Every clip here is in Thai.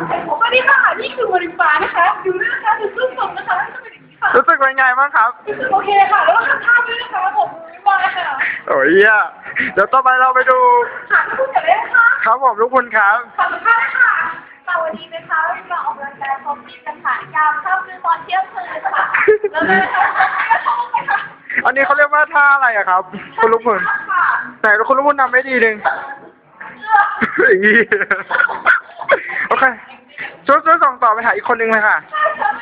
สวัสดีค่ะ นี่คือบริฟ้านะคะดูด้วยนะคะดูซึ่งสมนะคะจะเป็นอย่างนี้ค่ะรู้สึกเป็นไงบ้างครับรู้สึกโอเคค่ะ แล้วก็ทำท่าด้วยนะคะผมบายค่ะ โอ้ยเหี้ยเดี๋ยวต่อไปเราไปดูค่ะทุกคนจะได้นะคะครับผมทุกคนครับขอบคุณค่ะค่ะค่ะวันนี้นะคะเราจะออกกำลังกายพร้อมกินกันค่ะยามค่ำคืนตอนเที่ยงคืนค่ะ แล้วก็นะคะอันนี้เขาเรียกว่าท่าอะไรอะครับ คุณลูกพลค่ะไหนคุณลูกพลทำไม่ดีหนึ่งเลือกเหี้ยโอเคช่วยช่วยส่งต่อไปหาอีกคนนึงเลยค่ะค่ะฉัน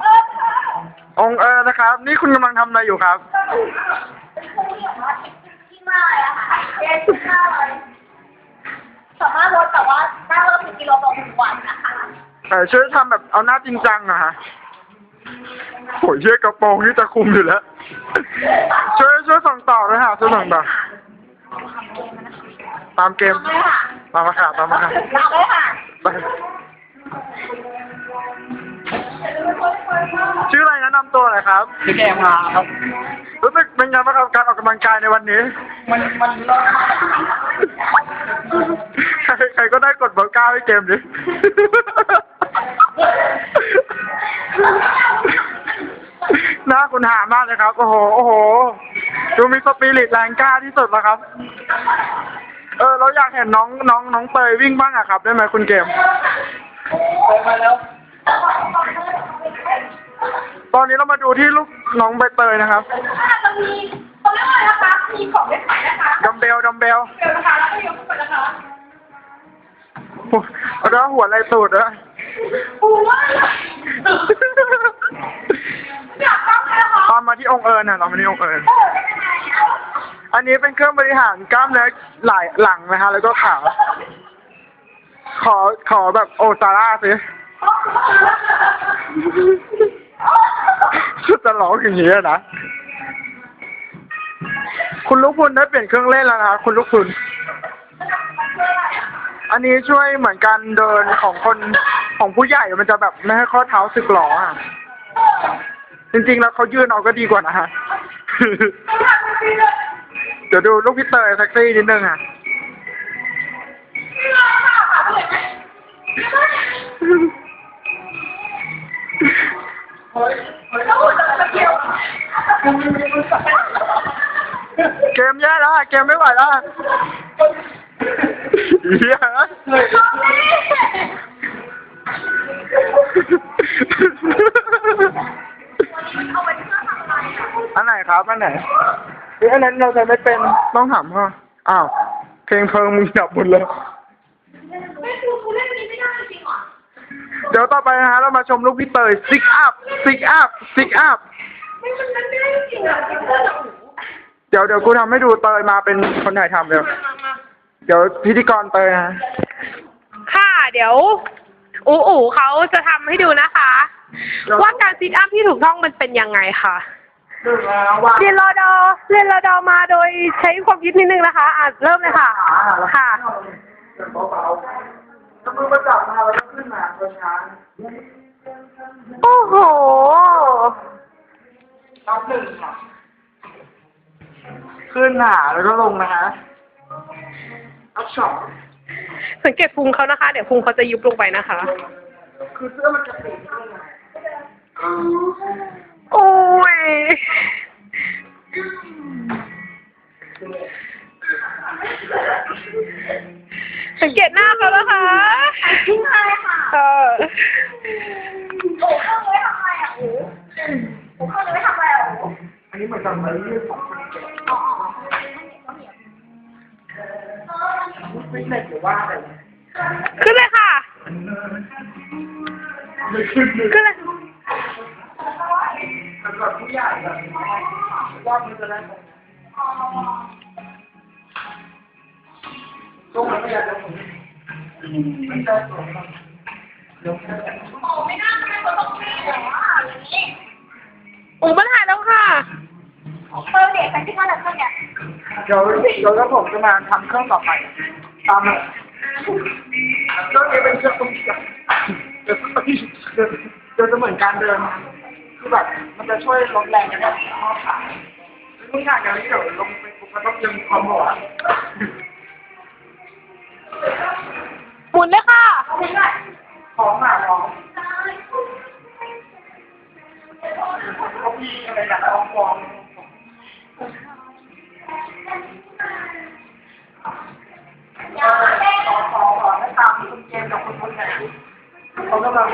เออค่ะองค์เออนะครับ นี่คุณกำลังทำอะไรอยู่ครับเป็นครูที่แบบว่าที่มากเลยอะค่ะเรียนที่มากเลยสามารถลดแบบว่าได้ลดถึงกิโลต่อหนึ่งวันนะคะเออช่วยทำแบบเอาหน้าจริงจังอะฮะโอ้ยเชี่ยกระโปรงนี่จะคุมอยู่แล้ว ช่วยช่วยส่งต่อด้วยค่ะช่วยส่งต่อ ตามเกมทำเลยค่ะตามมาค่ะตามมาค่ะทำเลยค่ะ ไป ชื่ออะไรแนะนำตัวหน่อยครับคือแกมาครับ รู้สึกเป็นไงบ้างครับการออกกำลังกายในวันนี้ มันมันใครใครก็ได้กดเบอร์เก้าให้เกมดิ หน้าคุณหามากเลยครับ โอ้โห โอ้โห ดูมีสปิริตแรงกล้าที่สุดแล้วครับ เออ เราอยากเห็นน้องน้องน้องเตยวิ่งบ้างอะครับ ได้ไหมคุณเกม ไปมาแล้ว ตอนนี้เรามาดูที่ลูกน้องใบเตยนะครับจะมีเขาเรียกว่าอะไรนะคะ มีของเล่นใหม่นะคะดัมเบลดัมเบลเดี๋ยวนะคะแล้วก็ยกขึ้นไปนะคะแล้วหัวอะไรตูดอะโอ้ว่าอยากฟังเลยค่ะตามมาที่องค์เอิญน่ะเรามาที่องค์เอิญเออเป็นยังไงอะอันนี้เป็นเครื่องบริหารกล้ามเนื้อไหล่หลังนะฮะแล้วก็ขา ขอขอแบบโอซาร่าสิจะร้องอย่างนี้นะ คุณลูกพุนได้เปลี่ยนเครื่องเล่นแล้วนะคะคุณลูกพุนอันนี้ช่วยเหมือนการเดินของคนของผู้ใหญ่มันจะแบบไม่ให้ข้อเท้าสึกหรออะ จริงๆแล้วเขายืนเอาก็ดีกว่านะฮะ เดี๋ยวดูลูกพี่เตยแท็กซี่นิดนึงอะ เกมแย่แล้วเกมไม่ไหวแล้วอะเฮียอันไหนครับอันไหนเอ้ยอันนั้นเราจะไม่เป็นต้องถามเขาอ้าวเพลงเพลิงมึงดับหมดเลย ไม่คือคุณเล่นนี้ไม่ได้จริงเหรอ เดี๋ยวต่อไปนะฮะเรามาชมลูกพี่เตยซิกอัพซิกอัพซิกอัพไม่มันมันไม่ได้จริงอะจริงเลยเดี๋ยวเดี๋ยวกูทำให้ดูเตยมาเป็นคนถ่ายทำเดี๋ยวเดี๋ยวพิธีกรเตยนะค่ะ เดี๋ยวอูอูเขาจะทำให้ดูนะคะ ว่าการซิทอัพที่ถูกต้องมันเป็นยังไงค่ะหนึ่งแล้วว่าเรียนรอดอเรียนรอดอมาโดยใช้ความคิดนิดนึงนะคะ อะเริ่มเลยค่ะ ค่ะ เบาๆแล้วมือมาจับมาแล้วก็ขึ้นมาช้าโอ้โหๆนับหนึ่งค่ะขึ้นหาแล้วก็ลงนะคะนับสองสังเกตพุงเขานะคะ เดี๋ยวพุงเขาจะยุบลงไปนะคะ คือเสื้อมันจะปิดขึ้นมาโอ้ย สังเกตหน้าเขานะคะจริงเลยค่ะเออโอ้เข้าเลยทำไมอะโอ้โอ้เข้าเลยทำไมอะโอ้อันนี้เหมือนกับมันยืดของคนแก่อ๋อไม่เล็กหรือว่าอะไรขึ้นเลยค่ะไม่ขึ้นเลยขึ้นเลยสำหรับผู้ใหญ่แบบว่ามันจะได้ ตรงตรงมันไม่อยากจะผมมันจะตรงมันยกแค่โอ้ไม่น่าจะเป็นคนต้องมีหรออย่างนี้อูมันหายแล้วค่ะเออเด็กไปที่นั่นแหละเพื่อนเนี่ยเดี๋ยวเดี๋ยวแล้วผมจะมาทำเครื่องต่อไป ตามมาเครื่องนี้เป็นเครื่องตรงนี้เดี๋ยวเดี๋ยวเดี๋ยวจะเหมือนการเดินคือแบบมันจะช่วยลดแรงกันได้ข้อขาทุกอย่างเดี๋ยวนี้เดี๋ยวลงไปปุ๊บมันต้องยังความหัวหมุ นเลยค่ะเอาไปด้วยท้องอะท้องเขาพี่อะไรนะท้องฟองเออขอขอขอให้ตามคุณเจมส์กับคุณคนไหนเขากำลัง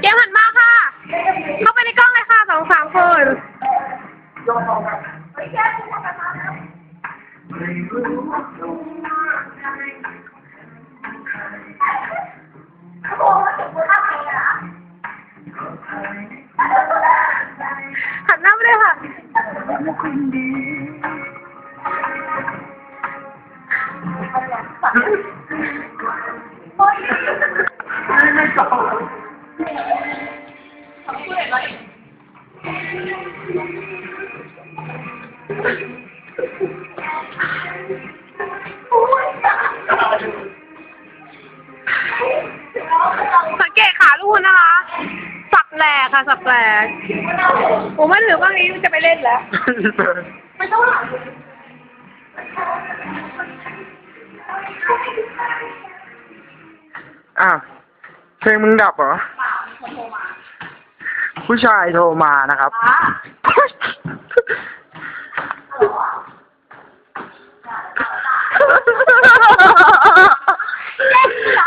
เกมหันมาค่ะ เข้าไปในกล้องเลยค่ะสองสามคนยอมเอ สังเกตขาลูกนะคะ สับแหลกค่ะ สับแหลกผมว่าถือบ้านี้จะไปเล่นแล้ว ไม่ต้องหลังอะเพลงมึงดับเหรอ ป่าคนโทรมา ผู้ชายโทรมานะครับป้าฮั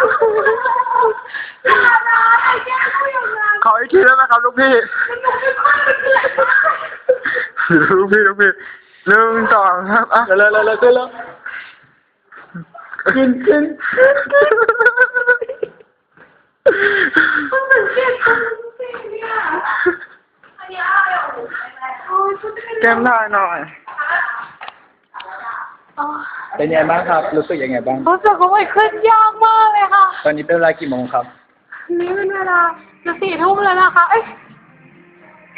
ลโหลอะแย่ที่หลังอะไรแย่เขาอย่างไรขออีกทีแล้วนะครับลูกพี่มันหนูไม่ค่อยเป็นไรมากลูกพี่ลูกพี่หนึ่งสองครับอะเร็วเร็วเร็วขึ้นแล้วขึ้นขึ้นมัน เหมือนเจ็บคนจริงเนี่ยอันนี้อะไรอะโอ้ยชุดเท่แก้มได้หน่อย เป็นยังไงบ้างครับ รู้สึกยังไงบ้าง รู้สึกว่ามันขึ้นยากมากเลยค่ะ ตอนนี้เป็นเวลากี่โมงครับ นี่เป็นเวลาจะสี่ทุ่มแล้วนะคะ เอ้ย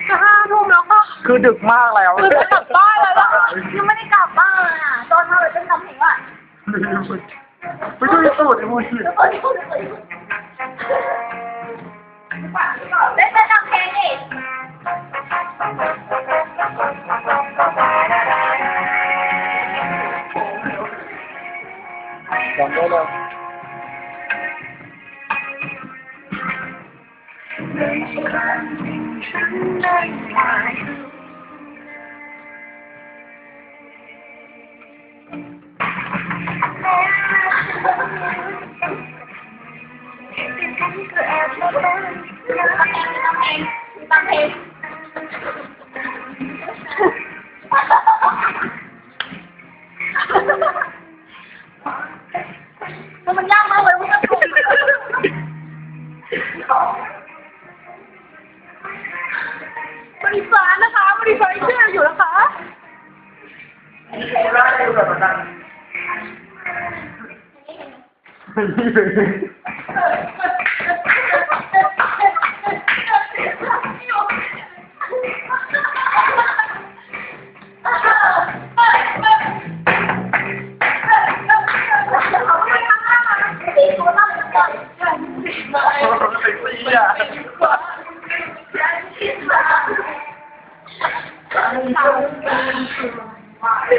จะห้าทุ่มแล้วค่ะ คือดึกมากแล้วคือจะกลับบ้านแล้วนะคะยังไม่ได้กลับบ้านเลยอะตอนทำอะไรเป็นทำเพลงอะไม่ต้องสูดไอ้มูสิ เออพูดเมันยากมากเลยมันถูกบริษัทนะคะ บริษัทเชื่ออยู่นะคะได้ดูแบบนั้น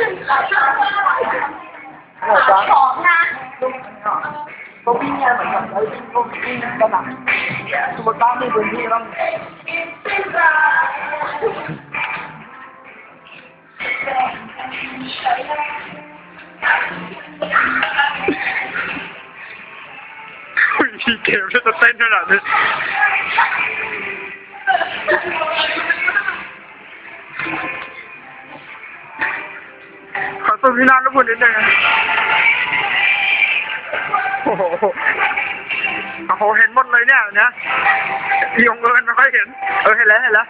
หมดจ้ะของนะก็วิ่งไงเหมือนกับไอ้วิ่งก็วิ่ ติบ้านมีพื้นที่ต้องพี่เกมจะเต้นนี่นนแล้วพูดนิดนึงโอ้โหโอ้โหเห็นหมดเลยเนี่ยนะยงเอินไม่ค่อยเห็น เออเห็นแล้วเห็นแล้ว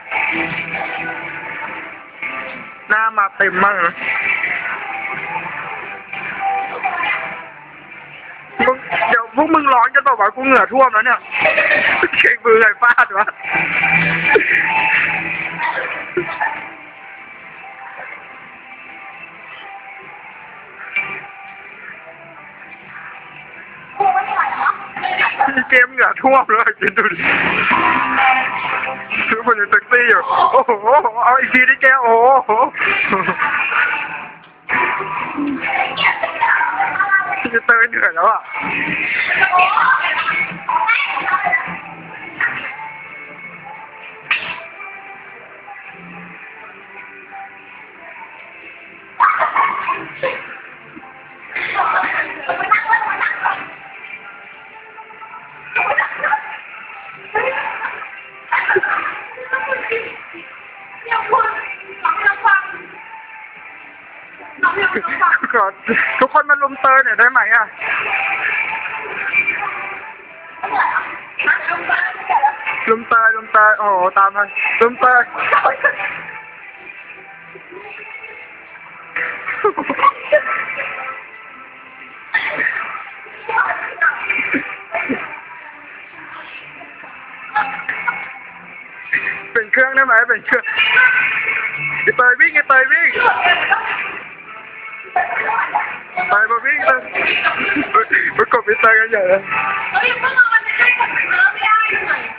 หน้ามาเต็มมากเลยมึงเดี๋ยวพวกมึงร้อนกันเปล่าวะกูเหงื่อท่วมแล้วเนี่ยเก่งมือไงฟาดวะ เกมเหงื่อท่วมเลยกินดูดิคือมันยังเซ็กซี่อยู่ โอ้โห เอาอีกทีดิแก โอ้โหจะเตยเหนื่อยแล้วอะ อนทุกคนมาลุมเตยหน่อยได้ไหมอะเหนื่อยอะนั่งลงมาเดี๋ยวลุมเตยลุมเตยโอ้โหตามมาลุมเตยเป็นเครื่องได้ไหมเป็นเครื่องไอเตยวิ่งไอเตยวิ่ง ไปมาวิ่งเลยไ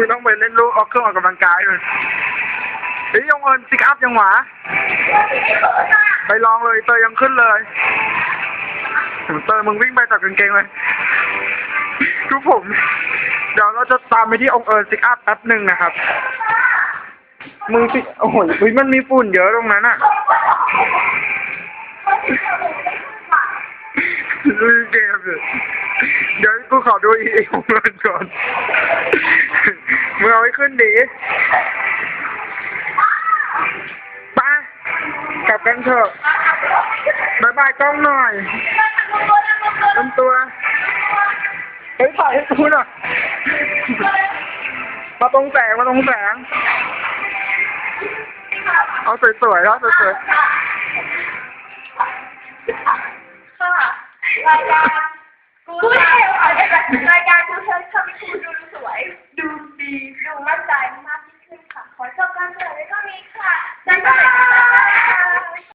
คุณต้องไปเล่นลูกออกเครื่องออกกำลังกายเลยเฮ้ยยังเอินซิกอัพยังหวาไปลองเลยเตยยังขึ้นเลยเตยมึงวิ่งไปตัดกางเกงเลยทุกผม เดี๋ยวเราจะตามไปที่องค์เอิญซิกอัพแป๊บหนึ่งนะครับ มึงสิโอ้โหเฮ้ยมันมีฝุ่นเยอะตรงนั้นอะดูเกมสิเดี๋ยวกูขอดูอีกองค์เอิญก่อน มึงเอาไว้ขึ้นดีไปกลับกันเถอะบายบายกล้องหน่อยลำตัวเฮ้ยถ่ายให้ดูหน่อยมาตรงแสงมาตรงแสง เอาสวยๆแล้วสวยค่ะ รายการกูเทลรายการกูเท่ทำให้คู่ดูสวย ดูดีดูมั่นใจมากยิ่งขึ้นค่ะ ขอจบการเสนอไว้เท่านี้ค่ะบ๊ายบาย